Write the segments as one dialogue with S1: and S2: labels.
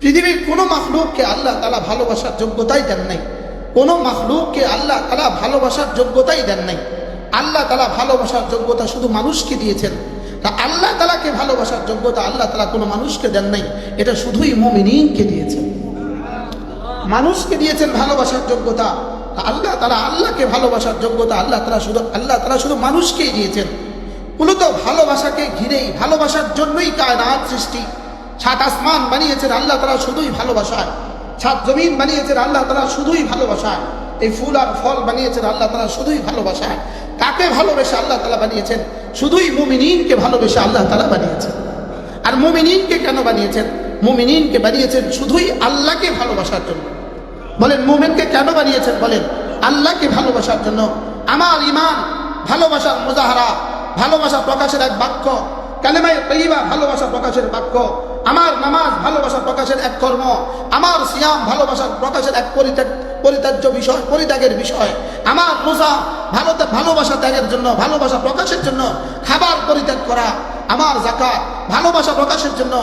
S1: পৃথিবীর কোনো মাখলুককে আল্লাহ তালা ভালোবাসার যোগ্যতাই দেন নাই। কোনো মাখলুককে আল্লাহ তালা ভালোবাসার যোগ্যতাই দেন নাই। আল্লাহ তালা ভালোবাসার যোগ্যতা শুধু মানুষকে দিয়েছেন। তা আল্লাহ তালাকে ভালোবাসার যোগ্যতা আল্লাহ তালা কোনো মানুষকে দেন নাই। এটা শুধুই মমিনকে দিয়েছেন। মানুষকে দিয়েছেন ভালোবাসার যোগ্যতা। আল্লাহ তালা আল্লাহকে ভালোবাসার যোগ্যতা আল্লাহ তালা শুধু, আল্লাহ তালা শুধু মানুষকেই দিয়েছেন। মূলত ভালোবাসাকে ঘিরেই, ভালোবাসার জন্যই কায়নাত সৃষ্টি। সাত আসমান বানিয়েছেন আল্লাহ তারা শুধুই ভালোবাসায়। সাত জমিন বানিয়েছেন আল্লাহ তারা শুধুই ভালোবাসায়। এই ফুল আর ফল বানিয়েছেন আল্লাহ তারা শুধুই ভালোবাসায়। কাকে ভালোবেসে আল্লাহ তালা বানিয়েছেন? শুধুই মুমিনিনকে ভালোবেসে আল্লাহ তালা বানিয়েছেন। আর মুমিনিনকে কেন বানিয়েছেন? মুমিনিনকে বানিয়েছেন শুধুই আল্লাহকে ভালোবাসার জন্য। বলেন, মুমিনকে কেন বানিয়েছেন? বলেন, আল্লাহকে ভালোবাসার জন্য। আমার ইমান ভালোবাসার মুজাহারা, ভালোবাসা প্রকাশের এক বাক্য। কালেমায় তৈবা ভালোবাসা প্রকাশের বাক্য। আমার নামাজ ভালোবাসা প্রকাশের এক কর্ম, আমার সিয়াম ভালোবাসার প্রকাশের এক পরিত্যাগ পরিত্যাজ্য বিষয়, পরিত্যাগের বিষয়। আমার রোজা ভালো ভালোবাসা ত্যাগের জন্য, ভালোবাসা প্রকাশের জন্য খাবার পরিত্যাগ করা, আমার জাকাত ভালোবাসা প্রকাশের জন্য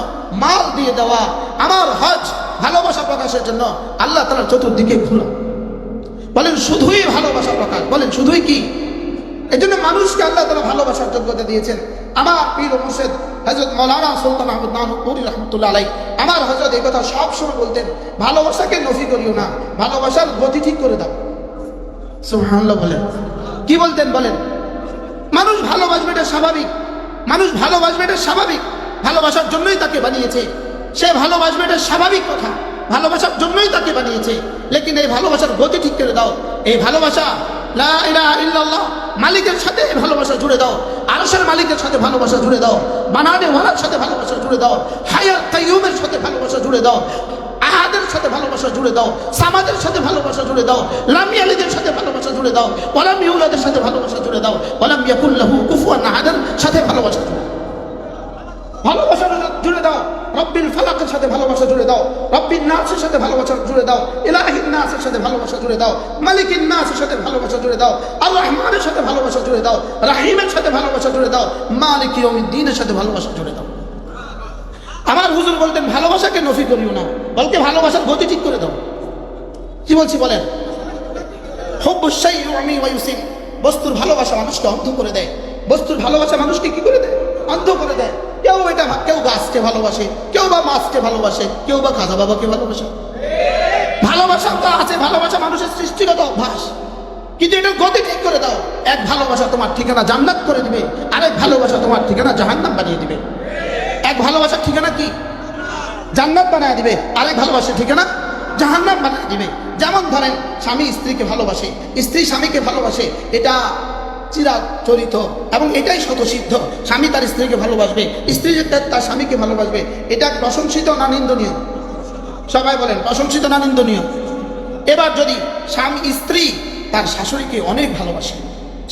S1: মাল দিয়ে দেওয়া, আমার হজ ভালোবাসা প্রকাশের জন্য আল্লাহ তালার চতুর্দিকে ঘুরা বলেন, শুধুই ভালোবাসা প্রকাশ বলেন, শুধুই কি? এই জন্য মানুষকে আল্লাহ তালা ভালোবাসার যোগ্যতা দিয়েছেন। আমার পীর মুর্শেদ হজরত মৌলানা সুলতান আহমদ নানুপুরি রহমতুল্লাহ আলাই আমার হজরত এই কথা সবসময় বলতেন, ভালোবাসাকে নফি করিও না, ভালোবাসার গতি ঠিক করে দাও। সুবহানাল্লাহ বলেন। কি বলতেন বলেন? মানুষ ভালোবাসবে এটা স্বাভাবিক, মানুষ ভালোবাসবে এটা স্বাভাবিক, ভালোবাসার জন্যই তাকে বানিয়েছে। সে ভালোবাসবে এটা স্বাভাবিক কথা, ভালোবাসার জন্যই তাকে বানিয়েছে। লেকিন এই ভালোবাসার গতি ঠিক করে দাও। এই ভালোবাসা ইল্লাল্লাহ, মালিকের সাথে ভালোবাসা জুড়ে দাও। আরসের মালিকের সাথে ভালোবাসা জুড়ে দাও। বানানে ওয়ালার সাথে ভালোবাসা জুড়ে দাও। হায়াত কাইয়ুমের সাথে ভালোবাসা জুড়ে দাও। আহাদের সাথে ভালোবাসা জুড়ে দাও। সামাদের সাথে ভালোবাসা জুড়ে দাও। লামিয়ালিদের সাথে ভালোবাসা জুড়ে দাও। ওলাম ইউলাদের সাথে ভালোবাসা জুড়ে দাও। ওলাম ইয়াকুল্লাহু কুফুয়ান আহাদের সাথে ভালোবাসা জুড়ে দাও ভালোবাসা জুড়ে দাও রব্বিল ফালাকের সাথে ভালোবাসা জুড়ে দাও। রব্বিন নাসের সাথে ভালোবাসা জুড়ে দাও। ইলাহিন নাসের সাথে ভালোবাসা জুড়ে দাও। মালিকিন নাসের সাথে ভালোবাসা জুড়ে দাও। আর রহমানের সাথে ভালোবাসা জুড়ে দাও। রাহিমের সাথে ভালোবাসা জুড়ে দাও। মালিক দিনের সাথে ভালোবাসা জুড়ে দাও। আমার হুজুর বলতেন, ভালোবাসাকে নফি করিও না বলকে ভালোবাসার গতি ঠিক করে দাও। কি বলছি বলেন? বস্তুর ভালোবাসা মানুষকে অন্ধ করে দেয়। বস্তুর ভালোবাসা মানুষকে কি করে দেয়? অন্ধ করে দেয়। কেউ এটা কেউ গাছকে ভালোবাসে, কেউ বা মাছকে ভালোবাসে, কেউ বা খাজা বাবাকে ভালোবাসে। ভালোবাসা তো আছে, ভালোবাসা মানুষের সৃষ্টিগত অভ্যাস। কিন্তু এটার গতি ঠিক করে দাও। এক ভালোবাসা তোমার ঠিকানা জান্নাত করে দিবে, আরেক ভালোবাসা তোমার ঠিকানা জাহান্নাম বানিয়ে দিবে। এক ভালোবাসার ঠিকানা কি? জান্নাত বানিয়ে দিবে, আরেক ভালোবাসার ঠিকানা জাহান্নাম বানিয়ে দিবে। যেমন ধরেন, স্বামী স্ত্রীকে ভালোবাসে, স্ত্রী স্বামীকে ভালোবাসে, এটা চিরাগ চরিত এবং এটাই শতসিদ্ধ। স্বামী তার স্ত্রীকে ভালোবাসবে, স্ত্রী তার স্বামীকে ভালোবাসবে, এটা প্রশংসিত না নিন্দনীয়? সবাই বলেন, প্রশংসিত না নিন্দনীয়? এবার যদি স্বামী, স্ত্রী তার শাশুড়িকে অনেক ভালোবাসে,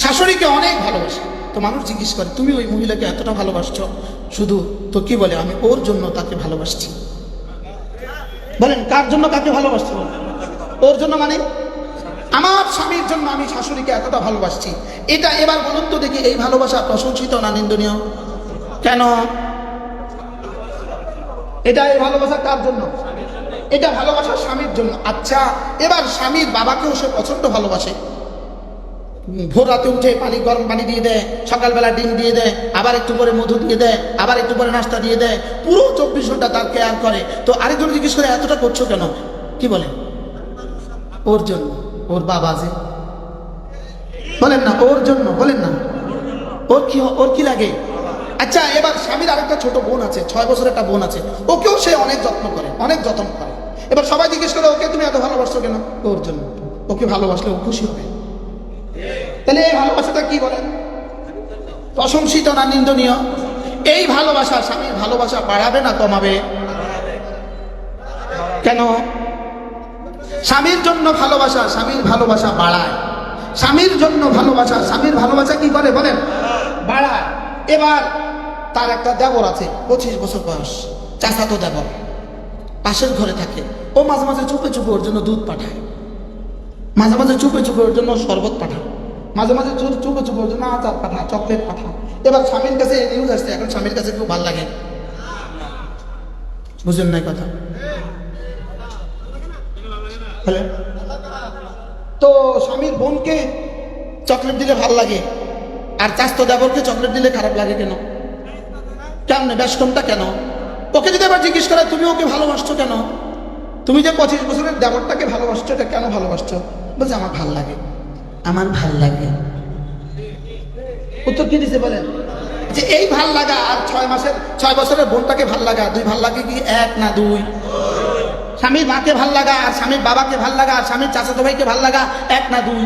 S1: শাশুড়িকে অনেক ভালোবাসে, তো মানুষ জিজ্ঞেস করে, তুমি ওই মহিলাকে এতটা ভালোবাসছো? শুধু তো কি বলে, আমি ওর জন্য তাকে ভালোবাসছি। বলেন, কার জন্য কাকে ভালোবাসছি? ওর জন্য মানে? আমার স্বামীর জন্য আমি শাশুড়িকে এতটা ভালোবাসছি। এটা এবার বলুন তো দেখি এই ভালোবাসা প্রশংসিত না নিন্দনীয়? কেন? এটা এই ভালোবাসা কার জন্য? এটা ভালোবাসা স্বামীর জন্য। আচ্ছা এবার স্বামীর বাবাকেও সে প্রচণ্ড ভালোবাসে। ভোর রাতে উঠে পানি, গরম পানি দিয়ে দেয়, সকালবেলা ডিম দিয়ে দেয়, আবার একটু পরে মধু দিয়ে দেয়, আবার একটু পরে নাস্তা দিয়ে দেয়, পুরো চব্বিশ ঘণ্টা তার কেয়ার করে। তো আরেকজন জিজ্ঞেস করে, এতটা করছ কেন? কি বলে? ওর জন্য। ওর বাবা যে। বলেন না, ওর জন্য, বলেন না। ওর কি ওর কি লাগে? আচ্ছা এবার স্বামীর আরেকটা ছোট বোন আছে, ছয় বছরের একটা বোন আছে। ওকেও সে অনেক যত্ন করে, অনেক যত্ন করে। এবার সবাই জিজ্ঞেস করে ওকে তুমি এত ভালোবাসছো কেন? ওর জন্য। ওকে ভালোবাসলে ও খুশি হবে। তাহলে এই ভালোবাসাটা কি বলেন? প্রশংসিত না নিন্দনীয়? এই ভালোবাসা স্বামীর ভালোবাসা বাড়াবে না কমাবে? কেন? স্বামীর জন্য ভালোবাসা, স্বামীর ভালোবাসা বাড়ায়। স্বামীর জন্য ভালোবাসা, স্বামীর ভালোবাসা কি করে বলেন? বাড়ায়। এবার তার একটা দেবর আছে, পঁচিশ বছর বয়স। চাষা তো দেবর। পাশের ঘরে থাকে। ও মাঝে মাঝে চুপে চুপে ওর জন্য দুধ পাঠায়। মাঝে মাঝে চুপে চুপে ওর জন্য শরবত পাঠায়। মাঝে মাঝে চুপ চুপে ওর জন্য আচার পাঠায়, চকলেট পাঠায়। এবার স্বামীর কাছে নিউজ আসছে, এখন স্বামীর কাছে খুব ভালো লাগে। বুঝলেন না কথা? বলে তো স্বামীর বোনকে চকলেট দিলে ভালো লাগে। আর চাস্তো দেবরকে চকলেট দিলে খারাপ লাগে কেন? কেমনে? ব্যস্তমটা কেন? ওকে যদি আবার জিজ্ঞেস করে, তুমি ওকে ভালোবাসছো কেন? তুমি যে পঁচিশ বছরের দেবরটাকে ভালোবাসছো, এটা কেন ভালোবাসছো? বলছে, আমার ভালো লাগে। আমার ভালো লাগে। উত্তর কি দিছে বলেন? যে এই ভালো লাগা আর ছয় মাসের, ছয় বছরের বোনটাকে ভালো লাগা। দুই ভালো লাগে কি? এক না দুই? স্বামীর মাকে ভালো লাগা, আর স্বামীর বাবাকে ভালো লাগা, আর স্বামীর চাচাতো ভাইকে ভালো লাগা, এক না দুই।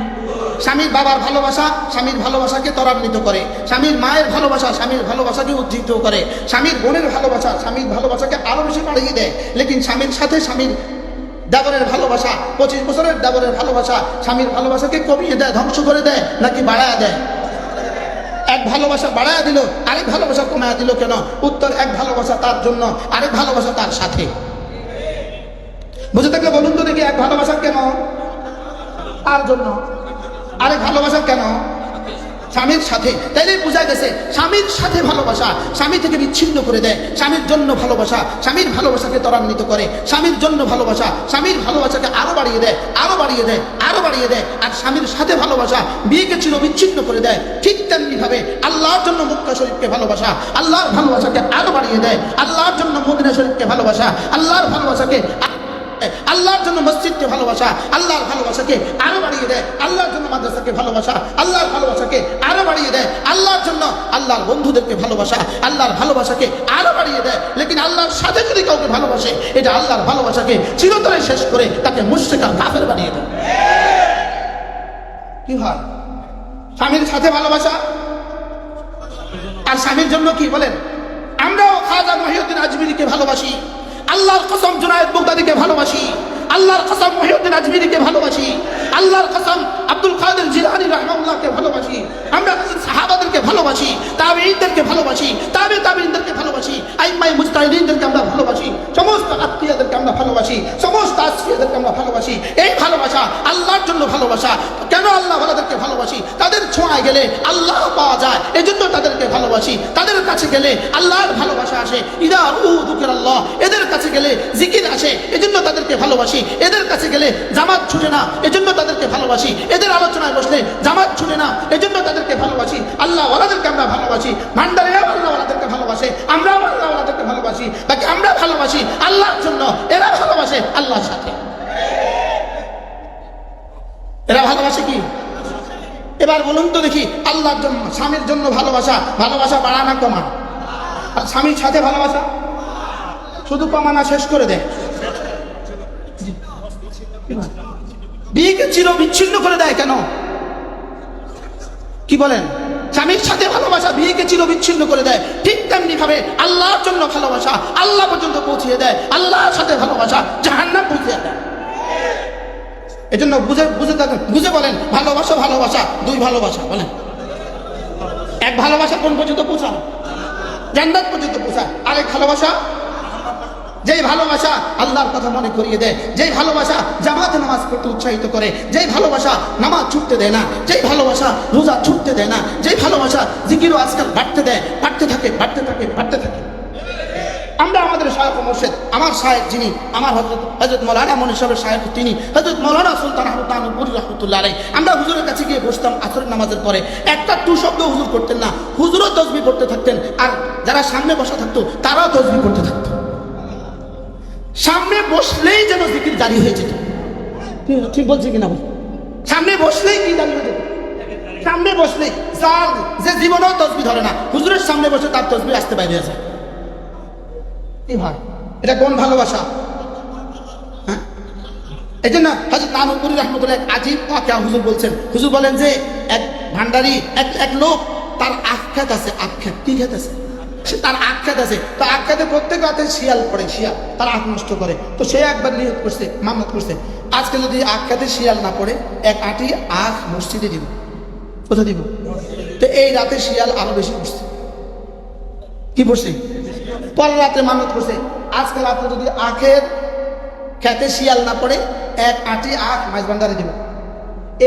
S1: স্বামীর বাবার ভালোবাসা স্বামীর ভালোবাসাকে ত্বরান্বিত করে। স্বামীর মায়ের ভালোবাসা স্বামীর ভালোবাসাকে উজ্জীবিত করে। স্বামীর বোনের ভালোবাসা স্বামীর ভালোবাসাকে আরও বেশি বাড়িয়ে দেয়। লেকিন স্বামীর সাথে স্বামীর দেবরের ভালোবাসা, পঁচিশ বছরের দেবরের ভালোবাসা স্বামীর ভালোবাসাকে কমিয়ে দেয়, ধ্বংস করে দেয়, নাকি বাড়ায় দেয়? এক ভালোবাসা বাড়ায় দিল, আরেক ভালোবাসা কমায় দিল কেন? উত্তর, এক ভালোবাসা তার জন্য, আরেক ভালোবাসা তার সাথে। বুঝে থাকলে বলুন তো দেখি এক ভালোবাসা কেন? তার জন্য? আরেক ভালোবাসা কেন? স্বামীর সাথে। তাইলে বোঝা গেছে, স্বামীর সাথে ভালোবাসা, স্বামী থেকে বিচ্ছিন্ন করে দেয়। স্বামীর জন্য ভালোবাসা, স্বামীর ভালোবাসাকে ত্বরান্বিত করে। স্বামীর জন্য ভালোবাসা, স্বামীর ভালোবাসাকে আরও বাড়িয়ে দেয়, আরও বাড়িয়ে দেয়, আরও বাড়িয়ে দেয়। আর স্বামীর সাথে ভালোবাসা, বিয়েকে চির বিচ্ছিন্ন করে দেয়। ঠিক তেমনি ভাবে আল্লাহর জন্য মুক্তা শরীফকে ভালোবাসা, আল্লাহর ভালোবাসাকে আরও বাড়িয়ে দেয়। আল্লাহর জন্য মদিনা শরীফকে ভালোবাসা, আল্লাহর ভালোবাসাকে আল্লাহর জন্য মসজিদকে ভালোবাসা, আল্লাহর ভালোবাসাকে আরও বাড়িয়ে দেয়। আল্লাহর জন্য মাদ্রাসাকে ভালোবাসা, আল্লাহর ভালোবাসাকে আরও বাড়িয়ে দেয়। আল্লাহর জন্য আল্লাহর বন্ধুদেরকে ভালোবাসা, আল্লাহর ভালোবাসাকে আরও বাড়িয়ে দেয়। লেকিন আল্লাহর সাথে যদি কাউকে ভালোবাসে, এটা আল্লাহর ভালোবাসাকে চিরতরে শেষ করে তাকে মুশ্রিকা কাফের বানিয়ে দেয়। কি হয়? স্বামীর সাথে ভালোবাসা? আর স্বামীর জন্য কি বলেন? আমরাও খাজা মহিউদ্দিন আজমিরিকে ভালোবাসি। আল্লাহর কসম জুনায়দ বুগদাদিকে ভালোবাসি, আল্লাহর কসম মহিউদ্দিন আজমিরিকে ভালোবাসি, আল্লাহর কসম আব্দুল কাদের জিলানি রহমাউল্লাহকে ভালোবাসি, আমরা সাহাবাদেরকে ভালোবাসি তাবেঈনদেরকে ভালোবাসি, তাবে তাবেঈনদেরকে ভালোবাসি আইমাই মুজতাহিদিনদেরকে আমরা ভালোবাসি। ছোঁয়ায় গেলে আল্লাহ পাওয়া যায়। এজন্য তাদেরকে ভালোবাসি। তাদের কাছে গেলে আল্লাহর ভালোবাসা আসে। ইদা উ দুঃখের আল্লাহ এদের কাছে গেলে জিকির আসে। এজন্য তাদেরকে ভালোবাসি। এদের কাছে গেলে জামাত ছুটে না। এজন্য তাদেরকে ভালোবাসি। এদের আলোচনায় বসলে জামাত ছুটে না। এজন্য তাদেরকে ভালোবাসি। আল্লাহ ওয়ালাদেরকে আমরা ভালোবাসি। ভান্ডারেরাও আল্লাহ ওয়ালাদেরকে ভালোবাসে। আমরাও আল্লাহ ওয়ালাদেরকে ভালোবাসি। বাকি আমরা ভালোবাসি আল্লাহর জন্য এরা ভালোবাসে আল্লাহর সাথে এরা ভালোবাসে কি এবার বলুন তো দেখি, আল্লাহর জন্য, স্বামীর জন্য ভালোবাসা ভালোবাসা বাড়া না কমা আর স্বামীর সাথে ভালোবাসা? শুধু কমানা শেষ করে দেয়। বিয়েকে চির বিচ্ছিন্ন করে দেয় কেন? কি বলেন? স্বামীর সাথে ভালোবাসা, বিয়েকে চির বিচ্ছিন্ন করে দেয়। ঠিক তেমনি ভাবে আল্লাহর জন্য ভালোবাসা, আল্লাহ পর্যন্ত পৌঁছিয়ে দেয়। আল্লাহর সাথে ভালোবাসা দেয় এজন্য বুঝে বুঝে থাকেন, বুঝে বলেন, ভালোবাসা ভালোবাসা, দুই ভালোবাসা, বলেন। এক ভালোবাসা কোন পর্যন্ত পৌঁছানো? জান্নাত পর্যন্ত পৌঁছায়। আরেক ভালোবাসা? যেই ভালোবাসা আল্লাহর কথা মনে করিয়ে দেয়, যেই ভালোবাসা জামাতে নামাজ পড়তে উৎসাহিত করে, যেই ভালোবাসা নামাজ ছুটতে দেয় না, যেই ভালোবাসা রোজা ছুটতে দেয় না, যেই ভালোবাসা জিকিরও আজকাল বাড়তে দেয়, বাড়তে থাকে বাড়তে থাকে বাড়তে থাকে। আমরা আমাদের শায়ক মোর্শেদ, আমার শায়ক যিনি, আমার হজরত হজরত মৌলানা মনির সাহেবের শায়ক তিনি হজরত মৌলানা সুলতান আহমদানুপুর রহমতুল্লাহ আলাই আমরা হুজুরের কাছে গিয়ে বসতাম আসরের নামাজের পরে। একটা টু শব্দ হুজুর করতেন না, হুজুরও তসবি করতে থাকতেন, আর যারা সামনে বসা থাকতো, তারাও তসবি করতে থাকতো। সামনে বসলেই যেন জিকির জারি হয়ে যেত। ঠিক- বলছি কিনা সামনে বসলেই কি জারি হয়ে যেত? সামনে বসলেই, যার যে জীবনেও তসবি ধরে না, হুজুরের সামনে বসে তার তসবি আসতে বাইরে যায় কি ভাই। এটা কোন ভালোবাসা? হ্যাঁ? এই জন্য হাজর নানুপুরি রহমতুল্লাহ এক আজিব ওয়াকিয়া হুজুর বলছেন, হুজুর বলেন যে এক ভান্ডারি, এক এক লোক তার আখ্যাত আছে আখ্যাত কি খেত আছে? সে তার আখ্যাত আছে, তো আখ্যাতে প্রত্যেক রাতে শিয়াল পড়ে, শিয়াল, তার আখ নষ্ট করে। তো সে একবার নিয়ত করছে মামত করছে। আজকে যদি আখ্যাতে শিয়াল না পড়ে, এক আটি আখ মসজিদে দিব। কোথায় দিব? তো এই রাতে শিয়াল আরও বেশি পড়ছে। কি পড়ছে? পরের রাতে মানত করছে। আজকে রাতে যদি আখের খেতে শিয়াল না পড়ে, এক আটি আখ মাছ ভান্ডারে দিব।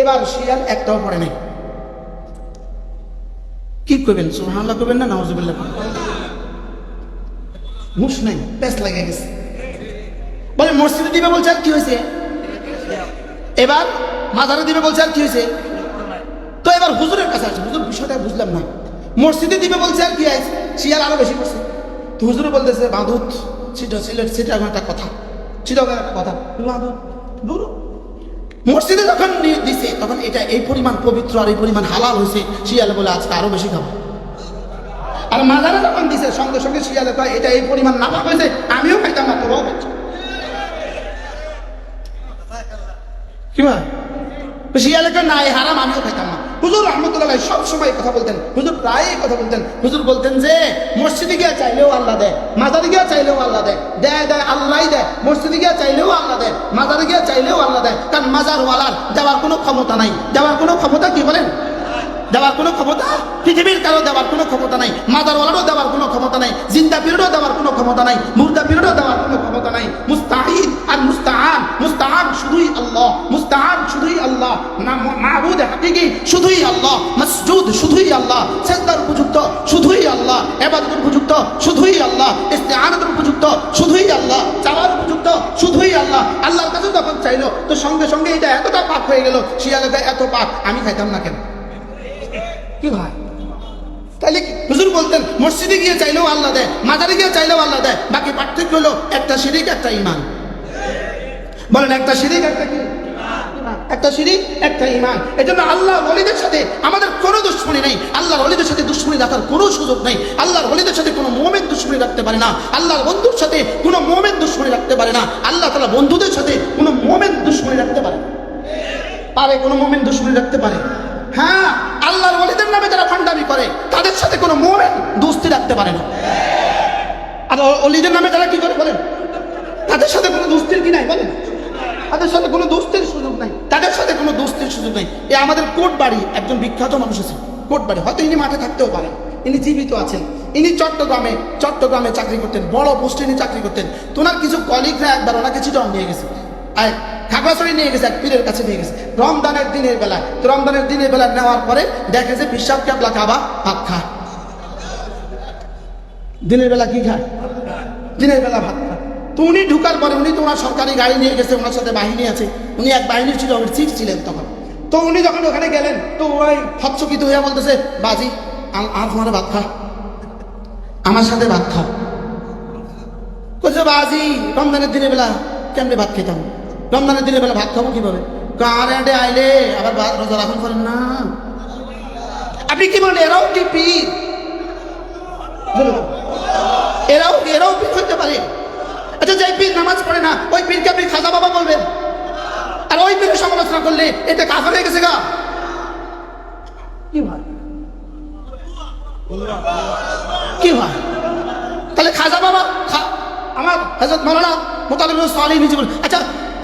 S1: এবার শিয়াল একটাও পড়ে নাই। কি করবেন সুহানাল্লাহ করবেন না নওয়াজুবিল্লাহ মুস নাই পেস লাগে গেছে। বলে, মসজিদে দিবে বলছে, আর কি হয়েছে? এবার মাজারে দিবে বলছে, আর কি হয়েছে? তো এবার হুজুরের কাছে আসে। হুজুর বিষয়টা বুঝলাম না। মসজিদে দিবে বলছে, আর কি আছে? শিয়াল আরও বেশি করছে। তো বলতেছে বাঁধুত ছিট সিলেট সিটা একটা কথা চিটাগের একটা কথা। বাঁধুত দূর মসজিদে যখন নিয়ে দিছে, তখন এটা এই পরিমাণ পবিত্র আর এই পরিমাণ হালাল হয়েছে, শিয়ালে বলে আজকে আরও বেশি খাব। আর মাজারে যখন দিছে, সঙ্গে সঙ্গে শিয়ালে কয়, এটা এই পরিমাণ নাফা হয়েছে, আমিও খাইতাম না, তোরাও খাইছো। কি ভাই শিয়ালে কয়, না, এই হারাম, আমিও খাইতাম না। হুজুর রহমতুল্লাহ সব সময় কথা বলতেন। হুজুর প্রায় কথা বলতেন। হুজুর বলতেন যে, মসজিদে গিয়ে চাইলেও আল্লাহ দেয়, মাজারে গিয়ে চাইলেও আল্লাহ দেয় দেয় দেয় আল্লাহ দেয়, মসজিদে গিয়ে চাইলেও আল্লাহ দেয়, মাজারে গিয়ে চাইলেও আল্লাহ দেয়। কারণ মাজার ওয়ালার দেওয়ার কোনো ক্ষমতা নাই। দেওয়ার কোনো ক্ষমতা কি বলেন? দেওয়ার কোনো ক্ষমতা? পৃথিবীর কারও দেওয়ার কোনো ক্ষমতা নাই। মাদারওয়ালারও দেওয়ার কোনো ক্ষমতা নাই। জিন্দা পিরিয়ডও দেওয়ার কোনো ক্ষমতা নাই। মুর্দা পিরিয়ডও দেওয়ার কোনো ক্ষমতা নাই। মুস্তাহিদ আর মুস্তাআন মুস্তাআন শুধুই আল্লাহ। মুস্তাআন শুধুই আল্লাহ। মাহবুদ হাকিকি শুধুই আল্লাহ। মসজুদ শুধুই আল্লাহ। সেজদার উপযুক্ত শুধুই আল্লাহ। ইবাদতের উপযুক্ত শুধুই আল্লাহ। ইস্তেআনাতের উপযুক্ত শুধুই আল্লাহ। চাওয়ার উপযুক্ত শুধুই আল্লাহ। আল্লাহর কাছে যখন চাইলো, তো সঙ্গে সঙ্গে এটা এতটা পাক হয়ে গেল শিয়ালে এত পাক, আমি খাইতাম না কেন? কি ভাই তাইলে? হুজুর বলতেন, মসজিদে গিয়ে চাইলেও আল্লাহ দেয়, মাজারে গিয়ে চাইলেও আল্লাহ দেয়, বাকি পার্থক্য হলো একটা শিরিক, একটা ইমান বলেন, একটা শিরিক, একটা কি? একটা শিরিক, একটা ইমান এই জন্য আল্লাহ ওলিদের সাথে আমাদের কোনো দুশ্মনী নেই। আল্লাহর ওলিদের সাথে দুশ্মনী রাখার কোনো সুযোগ নেই। আল্লাহর ওলিদের সাথে কোনো মোমেন দুশ্মনী রাখতে পারে না। আল্লাহর বন্ধুর সাথে কোনো মোমেন দুশ্মনী রাখতে পারে না। আল্লাহ তালা বন্ধুদের সাথে কোনো মোমেন দুশ্মনী রাখতে পারে। পারে কোনো মোমেন দুশ্মনী রাখতে পারে? হ্যাঁ। আল্লাহর ওলিদের নামে যারা ফান্ডামি করে, তাদের সাথে কোনো মোমেন দোস্তি রাখতে পারে না। আর অলিদের নামে যারা কি করে বলেন? তাদের সাথে কোনো দোস্তির কি নাই বলেন? তাদের সাথে কোনো দোস্তির সুযোগ নাই। তাদের সাথে কোনো দোস্তির সুযোগ নাই। এ আমাদের কোট বাড়ি একজন বিখ্যাত মানুষ আছে কোট বাড়ি হয়তো ইনি মাঠে থাকতেও পারেন। ইনি জীবিত আছেন। ইনি চট্টগ্রামে চট্টগ্রামে চাকরি করতেন, বড় পোস্টে ইনি চাকরি করতেন। তোনার কিছু কলিগরা একবার ওনাকে চিটন নিয়ে গেছে। আর খাগড়াছড়ি নিয়ে গেছে, এক পীরের কাছে নিয়ে গেছে। রমদানের দিনের বেলায়, তো রমজানের দিনের বেলা নেওয়ার পরে দেখে যে পিসাব ক্যাবলা খাবা ভাত খা। দিনের বেলা কি খায়? দিনের বেলা ভাত খায় তো উনি ঢুকার পরে উনি তো ওনার সরকারি গাড়ি নিয়ে গেছে, ওনার সাথে বাহিনী আছে। উনি এক বাহিনী ছিল উনি চিফ ছিলেন তখন। তো উনি যখন ওখানে গেলেন, তো ওই হচ্চকিত হইয়া বলতেছে, বাজি আর তোমার ভাত খা। আমার সাথে ভাত খাও। বলছে বাজি, রমজানের দিনের বেলা কেমনে ভাত খেতাম? রমজানের দিনের বেলা ভাত খাব কীভাবে? কারে আডে আইলে? আবার ভাত রোজা রাখুন করেন না। আপনি কি বলেন, এরাও কি পীর? এরাও এরাও পীর হতে পারে? আচ্ছা যে পীর নামাজ পড়ে না, ওই পীরকে আপনি খাজা বাবা বলবেন। আর ওই পীরের সমালোচনা করলে এটা কাফের হয়ে গেছে গা। কি ভাই? কি ভাই? তাহলে খাজা বাবা আমার হজরত মৌলানা মোতালিব সালি নিজে আচ্ছা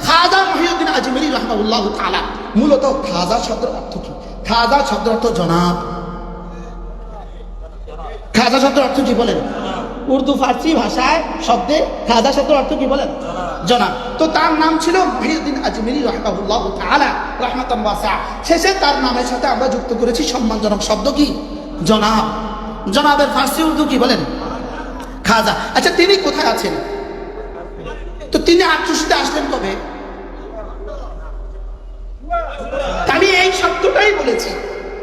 S1: খাজা মহিউদ্দিন আজমেরি রহমাউল্লাহ তাআলা। মূলত খাজা শব্দের অর্থ কি? খাজা শব্দের অর্থ জনাব। খাজা শব্দের অর্থ কি বলেন? উর্দু, ফার্সি ভাষায় শব্দে খাজা শব্দের অর্থ কি বলেন? জনাব। তো তার নাম ছিল মহিউদ্দিন আজমেরি রহমাউল্লাহ তাআলা রহমাতাম শেষে তার নামের সাথে আমরা যুক্ত করেছি সম্মানজনক শব্দ কি? জনাব। জনাবের ফার্সি উর্দু কি বলেন? খাজা। আচ্ছা তিনি কোথায় আছেন? তো তিনি আটশোশিতে আসলেন কবে? আমি এই শব্দটাই বলেছি।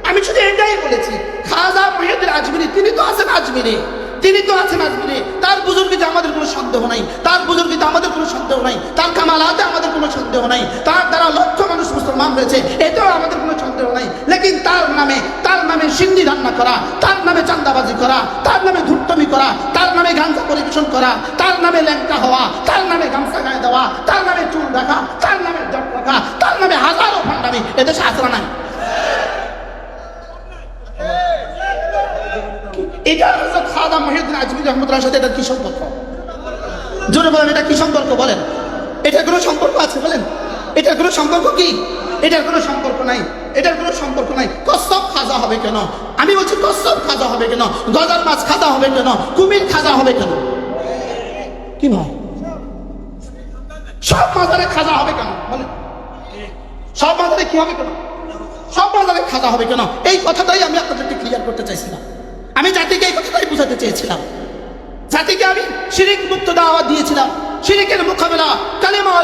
S1: আমি শুধু এটাই বলেছি। খাজা মহিউদ্দিন আজমিরি তিনি তো আছেন আজমিরে তিনি তো আছেন আজমিরে তার বুজুর্গিতে আমাদের কোনো সন্দেহ নাই। তার বুজুর্গিতে আমাদের কোনো সন্দেহ নাই। তার কামালাতে আমাদের কোনো সন্দেহ নাই। তার দ্বারা লক্ষ মানুষ মুসলমান হয়েছে। এতেও আমাদের কোনো সন্দেহ নাই। লেকিন তার নামে তার নামে সিন্দি রান্না করা, তার নামে চান্দাবাজি করা, তার নামে ধুট্টমি করা, তার নামে গাঞ্জা পরিবেশন করা, তার নামে ল্যাংটা হওয়া, তার নামে গামছা গায়ে দেওয়া, তার নামে চুল রাখা তার নামে জট রাখা তার নামে সাহাবি এদেশে আসরা নাই। সম্পর্ক খাজা হবে কেন? আমি বলছি কসব খাজা হবে কেন? গজার মাছ খাজা হবে কেন? কুমির খাজা হবে কেন? কি ভাই? সব খাজা হবে কেন? বলেন। সব বাজারে কি হবে কেন? সব বাজারে খাজা হবে কেন? এই কথাটাই আমি আপনাদেরকে ক্লিয়ার করতে চাইছিলাম। আমি জাতিকে এই কথাটাই বোঝাতে চেয়েছিলাম। জাতিকে আমি শিরিক মুক্ত দাওয়া দিয়েছিলাম। শিরিকের মোকাবেলা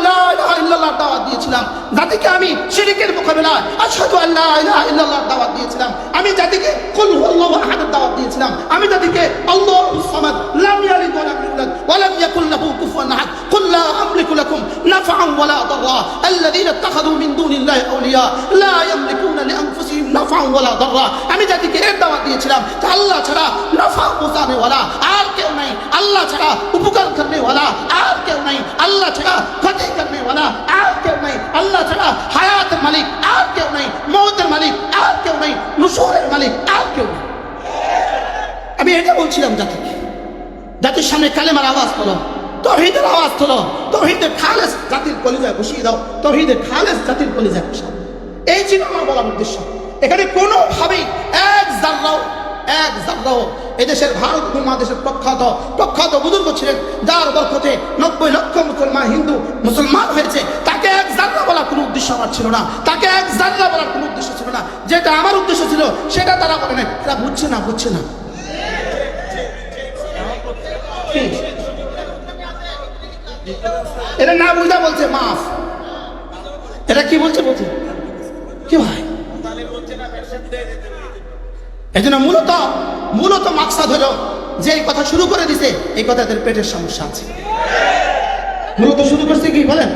S1: লা ইলাহা ইল্লাল্লাহ দাওয়াত দিয়েছিলাম জাতিকে আমি শিরিকের মোকাবেলায় আশহাদু আল্লা ইলাহা ইল্লাল্লাহ দাওয়াত দিয়েছিলাম আমি জাতিকে কুল হুয়াল্লাহু আহাদ দাওয়াত দিয়েছিলাম আমি জাতিকে আল্লাহু সামাদ লাম ইয়ালিদ ওয়া লাম ইউলাদ ওয়া লাম ইয়াকুল লাহু কুফুয়ান আহাদ কুল লা আমলিকু লাকুম নাফআন ওয়া লা দাররা আল্লাযীনা ইত্তাখাযু মিন দুনিল্লাহি আউলিয়া লা ইয়ামলিকুনা লিআনফুসিহিম নাফআন ওয়া লা দাররা আমি জাতিকে এর দাওয়াত দিয়েছিলাম যে আল্লাহ ছাড়া নাফা পৌঁছানে ওয়ালা আর কেউ নাই আল্লাহ ছাড়া উপকার করনে ওয়ালা আর কেউ নাই আল্লাহ ছাড়া ক্ষতি আর কেউ নাই। আল্লাহ ছাড়া হায়াতের মালিক, আর কেউ নাই। মৌতের মালিক, আর কেউ নাই। নুসুরের মালিক, আর কেউ নাই। আমি এটা বলছিলাম জাতিকে জাতির সামনে কালেমার আওয়াজ তোলো, তহিদের আওয়াজ তোলো, তহিদের খালেস জাতির কলিজায় বসিয়ে দাও, তহিদের খালেস জাতির কলিজায় বসাও। এই ছিল আমার বলার উদ্দেশ্য। এখানে কোনোভাবেই এক জার্রাও এক জার্রাও এদেশের ভারত উপমহাদেশের প্রখ্যাত প্রখ্যাত বুজুর্গ ছিলেন, যার বরকতে নব্বই লক্ষ মুসলমান হিন্দু মুসলমান হয়েছে। তাকে এক জার্রা বলার কোনো উদ্দেশ্য আমার ছিল না। তাকে এক জার্রা বলার কোনো উদ্দেশ্য ছিল না। যেটা আমার উদ্দেশ্য ছিল, সেটা তারা বলে না তারা বুঝছে না বুঝছে না। এটা না বুঝা বলছে মাফ। এটা কি বলছে বলছে? কি ভাই? এই জন্য মূলত মূলত মাকসাদ হলো যে এই কথা শুরু করে দিছে, এই কথা তাদের পেটের সমস্যা আছে। মূলত শুরু করছে কি বলেন?